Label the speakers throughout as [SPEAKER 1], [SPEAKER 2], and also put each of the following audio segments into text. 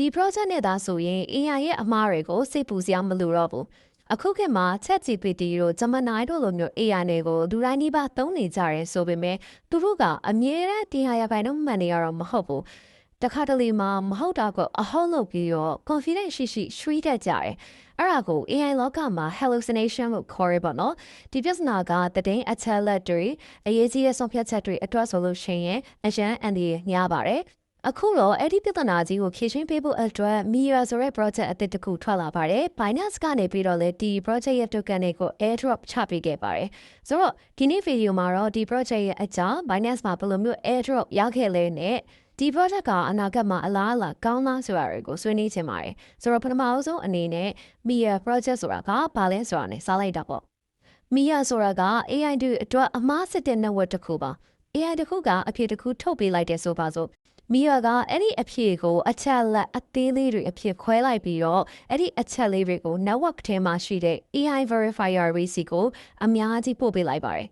[SPEAKER 1] ဒီ project နဲ့သာဆိုရင် AI ရဲ့အမှားတွေကိုစိတ်ပူစရာမလိုတော့ဘူးအခုခေတ်မှာ ChatGPT တို့ Gemini တို့လိုမျိုး AI တွေကိုလူတိုင်းနီးပါးသုံးနေကြရဲဆိုပေမဲ့သူတို့ကအမြဲတမ်းဒီဟာရပိုင်းတော့မှန်နေရတော့မဟုတ်ဘူးတခါတလေမှာမဟုတ်တာကိုအဟုတ်လုပ်ပြီးတော့ confidence ရှိရှိ shri တတ်ကြတယ်အဲ့ဒါကို AI လောကမှာ hallucination လို့ခေါ်ရပါတော့ဒီပြဿနာကတည်င်းအချက်လက်တွေအရေးကြီးတဲ့ဆုံးဖြတ်ချက်တွေအတွက်ဆိုလို့ရှိရင်အရန်အန်ဒီညားပါတယ် အခုတော့အဲ့ဒီပြဿနာကြီးကိုဖြေရှင်းပေးဖို့အတွက် Mira ဆိုတဲ့ project အသစ်တစ်ခုထွက်လာပါတယ်။ Binance ကနေပြီးတော့လေဒီ project ရဲ့ token တွေကို airdrop ချပေးခဲ့ပါတယ်။ဆိုတော့ဒီနေ့ video မှာတော့ဒီ project ရဲ့အကြောင်း Binance မှာဘယ်လိုမျိုး airdrop ရခဲ့လဲနဲ့ဒီ project ကအနာဂတ်မှာအလားအလာကောင်းလားဆိုတာတွေကိုဆွေးနွေးချင်ပါတယ်။ဆိုတော့ပထမအဆုံးအနေနဲ့ Mira project ဆိုတာကဘာလဲဆိုတာနဲ့စားလိုက်တာပေါ့။ Mira ဆိုတာက AI တွေအတွက်အမားစစ်တဲ့ network တစ်ခုပါ။ AI တစ်ခုကအဖြစ်တစ်ခုထုတ်ပေးလိုက်တဲ့ဆိုပါစို့ မီယာကအဲ့ဒီအဖြစ်ကိုအချက်လက်အသေးလေးတွေအဖြစ်ခွဲလိုက်ပြီးတော့အဲ့ဒီအချက်လေးတွေကို network ထဲမှာရှိတဲ့ AI verifier တွေစီကိုအများကြီးပို့ပေးလိုက်ပါတယ်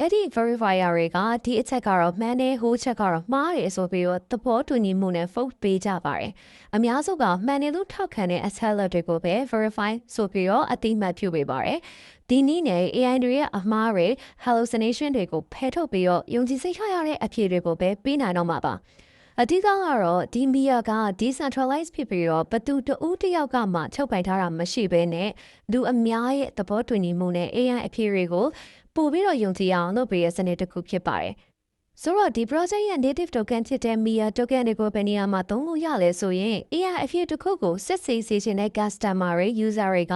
[SPEAKER 1] အဲ့ဒီ verifier တွေကဒီအချက်ကတော့မှန်တယ်ဟိုချက်ကတော့မှားတယ်ဆိုပြီးတော့သဘောတူညီမှုနဲ့ vote ပေးကြပါတယ်။အများစုကမှန်တယ်လို့ထောက်ခံတဲ့အချက်လက်တွေကိုပဲ verify ဆိုပြီးတော့အတိမတ်ပြုပေးပါတယ်။ဒီနည်းနဲ့ AI တွေရဲ့အမှားတွေ hallucination တွေကိုဖယ်ထုတ်ပြီးတော့ယုံကြည်စိတ်ချရတဲ့အဖြေတွေကိုပဲပေးနိုင်တော့မှာပါ။ အဓိကကတော့ဒီမီယာက decentralize ဖြစ်ပြီးတော့ဘသူတဦးတယောက်ကမှချုပ်ပိုင်ထားတာမရှိဘဲနဲ့လူအများရဲ့သဘောတူညီမှုနဲ့ AI အဖြစ်တွေကိုပို့ပြီးတော့ယုံကြည်အောင်လုပ်ပေးရစနစ်တစ်ခုဖြစ်ပါတယ်။ဆိုတော့ဒီ project ရဲ့ native token ဖြစ်တဲ့ Mia token တွေကိုဘယ်နေရာမှာသုံးလို့ရလဲဆိုရင် AI အဖြစ်တစ်ခုကိုစစ်ဆေးစေချင်တဲ့ customer တွေ user တွေက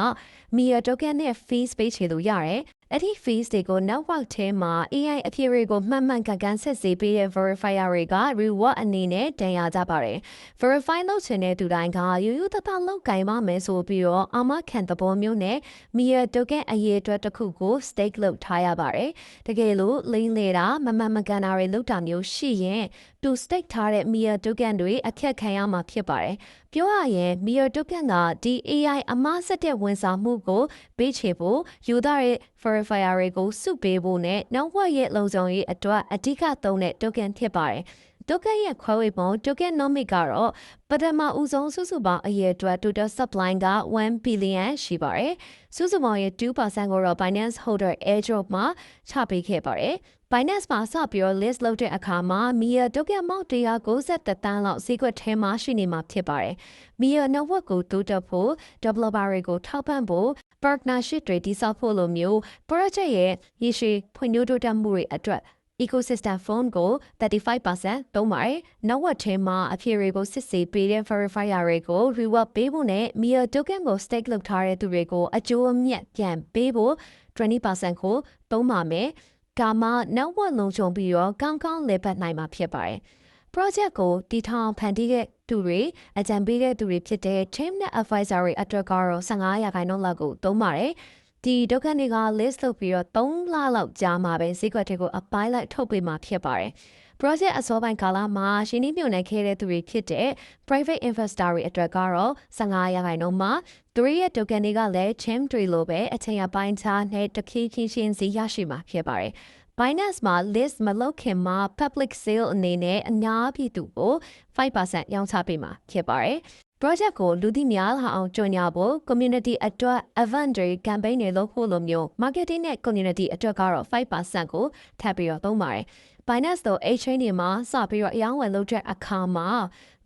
[SPEAKER 1] Mia token နဲ့ fees ပေးချေလို့ရတယ် အဲ့ဒီ fees တွေကို network ထဲမှာ AI အဖြစ်တွေကိုမှန်မှန်ကန်ကန်ဆက်စေပေးတဲ့ verifier တွေက reward အနေနဲ့တန်ရကြပါတယ်။ verify လုပ်ချင်တဲ့သူတိုင်းကယူယူတတလောက်ကင်ပါမယ်ဆိုပြီးတော့အမခံသဘောမျိုးနဲ့ Mia token အရေးအတွက်တစ်ခုကို stake လုပ်ထားရပါတယ်။တကယ်လို့လိမ့်လေတာမမှန်မကန်တာတွေလုပ်တာမျိုးရှိရင်သူ stake ထားတဲ့ Mia token တွေအခက်ခံရမှာဖြစ်ပါတယ်။ပြောရရင် Mio Token ကဒီ AI အမှားဆက်တဲ့ဝန်ဆောင်မှုကိုပေးချေဖို့ယူသားရဲ့ verifier တွေကိုစုပေးဖို့နဲ့နောက်ဝက်ရဲ့လုံခြုံရေးအတွက်အဓိကသုံးတဲ့ token ဖြစ်ပါတယ်။ token ရဲ့ခွဲဝေပုံ tokenomic ကတော့ပထမဦးဆုံးစုစုပေါင်းအရေအတွက် total supply က1 billion ရှိပါတယ်။စုစုပေါင်းရဲ့2%ကိုတော့ Binance Holder Airdrop မှာချပေးခဲ့ပါတယ်။ Binance မှာစပြီးတော့ list လုပ်တဲ့အခါမှာ Mia token amount 190တန်းလောက်ဈေးကွက်ထဲမှာရှိနေမှာဖြစ်ပါတယ်။ Mia network ကိုတိုးတက်ဖို့ developer တွေကိုထောက်ပံ့ဖို့ partnership တွေတည်ဆောက်ဖို့လိုမျိုး project ရဲ့ရည်ရှိဖွံ့ဖြိုးတိုးတက်မှုတွေအတွက် ecosystem fund ကို35%သုံးပါတယ်။နောက်ဝက်ထဲမှာအဖြေတွေကိုစစ်ဆေးပေးတဲ့ verifier တွေကို reward ပေးဖို့နဲ့ Mia token ကို stake လုပ်ထားတဲ့သူတွေကိုအကျိုးအမြတ်ပြန်ပေးဖို့20%ကိုသုံးပါမယ်။ဒါမှ network လုံခြုံပြီးတော့ကောင်းကောင်းလည်ပတ်နိုင်မှာဖြစ်ပါတယ်။ project ကိုတည်ထောင်ဖန်တီးတဲ့ သူတွေအကြံပေးတဲ့သူတွေဖြစ်တဲ့ team နဲ့ advisor တွေအတွက်ကတော့15ရာခိုင်နှုန်းလောက်ကိုသုံးပါတယ်။ဒီဒုက္ခတွေက list လုပ်ပြီးတော့3လလောက်ကြာမှာပဲဈေးကွက်တွေကိုအပိုင်းလိုက်ထုတ်ပေးမှာဖြစ်ပါတယ်။ project အစောပိုင်းကာလမှာရှင်းနှီးမြှုပ်နှံခဲ့တဲ့သူတွေဖြစ်တဲ့ private investor တွေအတွက်ကတော့15ရာခိုင်နှုန်းမှာသူတို့ရဲ့ token တွေကလည်း chain တွေလိုပဲအချိန်အပိုင်းခြားနဲ့တခေးချင်းချင်းစီရရှိမှာဖြစ်ပါတယ်။ Binance မှာ list မလုပ်ခင်မှာ public sale အနေနဲ့အများပြည်သူကို5%ရောင်းချပေးမှာဖြစ်ပါတယ်။ project ကိုလူသိများလာအောင်ကြွညာဖို့ community အတွက် event တွေ campaign တွေလုပ်ဖို့လိုမျိုး marketing နဲ့ community အတွက်ကတော့5%ကိုထပ်ပြီးတော့သုံးပါတယ်။ Binance တို့ exchange တွေမှာစပြီးတော့အယောင်းဝယ်လုပ်တဲ့အခါမှာ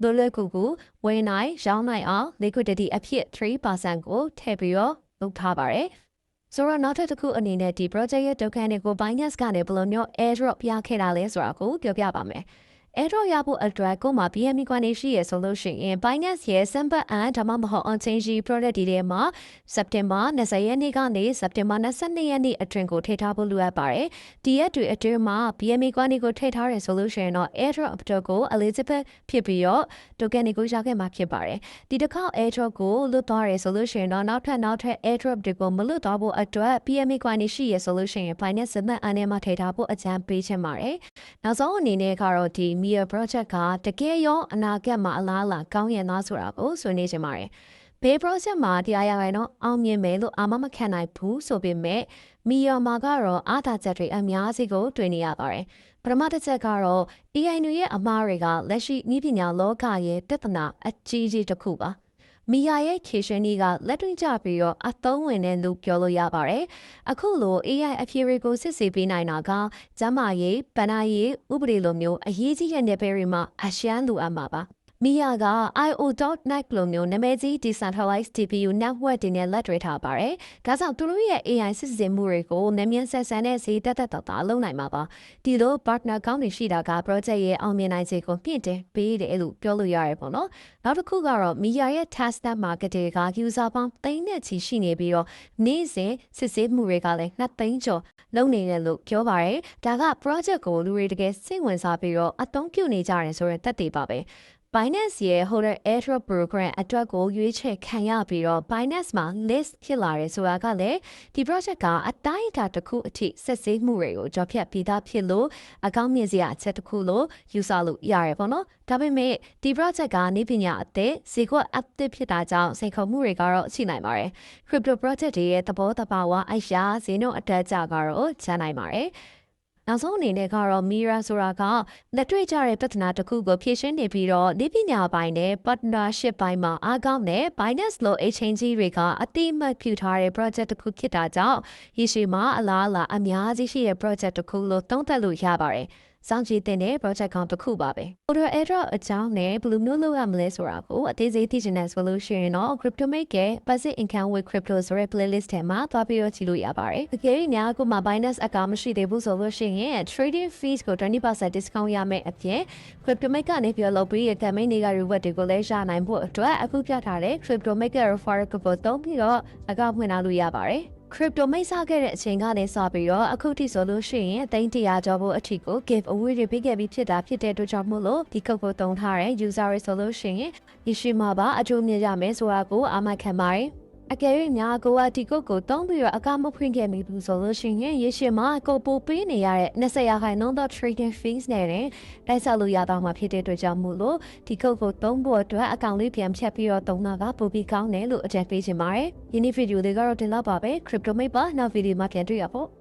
[SPEAKER 1] လွယ်လွယ်ကူကူဝယ်နိုင်ရောင်းနိုင်အောင် liquidity အဖြစ်3%ကိုထည့်ပြီးတော့လုပ်ထားပါတယ်။ ဆိုတော့နောက်ထပ်တစ်ခုအနေနဲ့ဒီ project ရဲ့ token တွေကို Binance ကနေဘယ်လိုမျိုး airdrop ပြခဲ့တာလဲဆိုတာကိုပြောပြပါမယ်။ အဲ့တော့ရဖို့အတွက်ကိုမှ BME ကနေရှိရဆိုလို့ရှိရင် Binance ရဲ့ Sample and ဒါမှမဟုတ် on-chain product တွေထဲမှာ September 20ရက်နေ့ကနေ September 22ရက်နေ့အတွင်းကိုထည့်ထားဖို့လိုအပ်ပါတယ်။ဒီရက်တွေအတွင်းမှာ BME ကနေကိုထည့်ထားတယ်ဆိုလို့ရှိရင်တော့ airdrop အတွက်ကို eligible ဖြစ်ပြီးတော့ token တွေကိုရခဲ့မှာဖြစ်ပါတယ်။ဒီတစ်ခါ airdrop ကိုလွတ်သွားတယ်ဆိုလို့ရှိရင်တော့နောက်ထပ်နောက်ထပ် airdrop တွေကိုမလွတ်သွားဖို့အတွက် BME ကနေရှိရဆိုလို့ရှိရင် Binance စမတ်အနေမှာထည့်ထားဖို့အကြံပေးချင်ပါတယ်။နောက်ဆုံးအနေနဲ့ကတော့ဒီ Mia project ကတကယ်ရောအနာဂတ်မှာအလားအလာကောင်းရလားဆိုတာကိုဆွေးနွေးချင်ပါတယ်။ဘေး project မှာတရားရရင်တော့အောင်မြင်မယ်လို့အာမမခံနိုင်ဘူးဆိုပေမဲ့မီယာမာကတော့အားသာချက်တွေအများကြီးကိုတွေ့နေရပါတယ်။ပထမတစ်ချက်ကတော့ AI တွေရဲ့အမှားတွေကလက်ရှိနည်းပညာလောကရဲ့ပြဿနာအကြီးကြီးတစ်ခုပါ မီယာရဲ့ခေရှင်ကြီးကလက်တွေ့ကျပြီးတော့အသုံးဝင်တဲ့လူပြောလို့ရပါတယ်။အခုလို AI အဖြေတွေကိုစစ်ဆေးပေးနိုင်တာကကျမ်းမာရေး၊ဗဏ္ဍာရေးဥပဒေလိုမျိုးအရေးကြီးတဲ့နယ်ပယ်တွေမှာအရှမ်းလိုအပ်မှာပါ။ မီယာက IO.net လိုမျိုးနာမည်ကြီး decentralized TPU network တွေနဲ့လက်တွဲထားပါတယ်။ဒါကြောင့်သူတို့ရဲ့ AI စစ်ဆေးမှုတွေကိုနည်းမြန်ဆက်ဆန်းတဲ့ဈေးတက်တက်တာတာလုပ်နိုင်မှာပါ။ဒီလို partner ကောင်းတွေရှိတာက project ရဲ့အောင်မြင်နိုင်ခြေကိုမြင့်တင်ပေးတယ်လို့ပြောလို့ရတယ်ပေါ့နော်။နောက်တစ်ခုကတော့ Mia ရဲ့ testnet market က user ပေါင်းသိန်းနဲ့ချီရှိနေပြီးတော့နေ့စဉ်စစ်ဆေးမှုတွေကလည်း2သိန်းကျော်လုပ်နေတယ်လို့ပြောပါရယ်။ဒါက project ကိုလူတွေတကယ်စိတ်ဝင်စားပြီးတော့အသုံးပြုနေကြတယ်ဆိုတဲ့သက်သေပါပဲ။ Binance ရဲ့ Holder Airdrop Program အတွက်ကိုရွေးချယ်ခံရပြီးတော့ Binance မှာ list ဖြစ်လာတယ်ဆိုတာကလည်းဒီ project ကအတိုင်းအတာတစ်ခုအထိဆက်ဆေးမှုတွေကိုကြော်ဖြတ်ပြီးသားဖြစ်လို့အကောင့်မြင့်စရာအချက်တစ်ခုလို့ယူဆလို့ရတယ်ပေါ့နော်ဒါပေမဲ့ဒီ project ကနေပညာအသစ်ဈေးကွက် active ဖြစ်တာကြောင့်စိန်ခေါ်မှုတွေကတော့ရှိနိုင်ပါတယ် crypto project တွေရဲ့သဘောတဘာဝအရာဈေးနှုန်းအတက်ကြကတော့ချမ်းနိုင်ပါတယ် နောက်ဆုံးအနေနဲ့ကတော့ Mira ဆိုတာကလက်တွေ့ကျတဲ့ပြဿနာတစ်ခုကိုဖြေရှင်းနေပြီးတော့ဒီပညာပိုင်းနဲ့ partnership ပိုင်းမှာအားကောင်းတဲ့ Binance လို exchange တွေကအတိအမှတ်ပြုထားတဲ့ project တစ်ခုဖြစ်တာကြောင့်ရရှိမှာအလားအလာအများကြီးရှိတဲ့ project တစ်ခုလို့သုံးသပ်လို့ရပါတယ်။ စောင့်ကြည့်တဲ့ project ကောင်တစ်ခုပါပဲ။ Order airdrop အကြောင်းနဲ့ဘယ်လိုမျိုးလုပ်ရမလဲဆိုတာကိုအသေးစိတ်သိချင်တဲ့ဆိုလို့ရှိရင်တော့ CryptoMate ရဲ့ Passive Income with Crypto ဆိုတဲ့ playlist ထဲမှာသွားပြီးတော့ကြည့်လို့ရပါတယ်။တကယ်လို့များအခုမှ Binance account မရှိသေးဘူးဆိုလို့ရှိရင် trading fees ကို20% discount ရမယ့်အပြင် CryptoMate ကနေပြီးတော့လုပ်ပြီးရ campaign တွေက reward တွေကိုလည်းရနိုင်ဖို့အတွက်အခုပြထားတဲ့ CryptoMate ရဲ့ referral code ကိုသုံးပြီးတော့ account ဖွင့်ထားလို့ရပါတယ်။ crypto မိတ်ဆခဲ့တဲ့အချိန်ကနေစပြီးတော့အခုထိဆိုလို့ရှိရင်အသိန်း100ကျော်ဖို့အထိကို give away တွေပေးခဲ့ပြီးဖြစ်တာဖြစ်တဲ့အတွက်ကြောင့်မို့လို့ဒီကုတ်ကိုတုံထားတဲ့ user တွေဆိုလို့ရှိရင်ရရှိမှာပါအကျိုးမြင်ရမယ်ဆိုတာကိုအာမခံပါတယ် အကယ်၍များကိုကဒီကုတ်ကိုတုံးပြီးတော့အကမဖွင့်ခဲ့မိဘူးဆိုလို့ရှိရင်ရရှိမှာကိုပိုပေးနေရတဲ့20ရာခိုင်နှုန်းသော trading fees နဲ့တိုက်ဆက်လို့ရတော့မှာဖြစ်တဲ့အတွက်ကြောင့်မို့လို့ဒီကုတ်ကိုတုံးဖို့အတွက်အကောင့်လေးပြန်ဖြတ်ပြီးတော့တုံးတာကပိုပြီးကောင်းတယ်လို့အကြံပေးချင်ပါတယ်။ယနေ့ဗီဒီယိုလေးကတော့တင်တော့ပါပဲ crypto mate ပါနောက်ဗီဒီယိုမှာပြန်တွေ့ရဖို့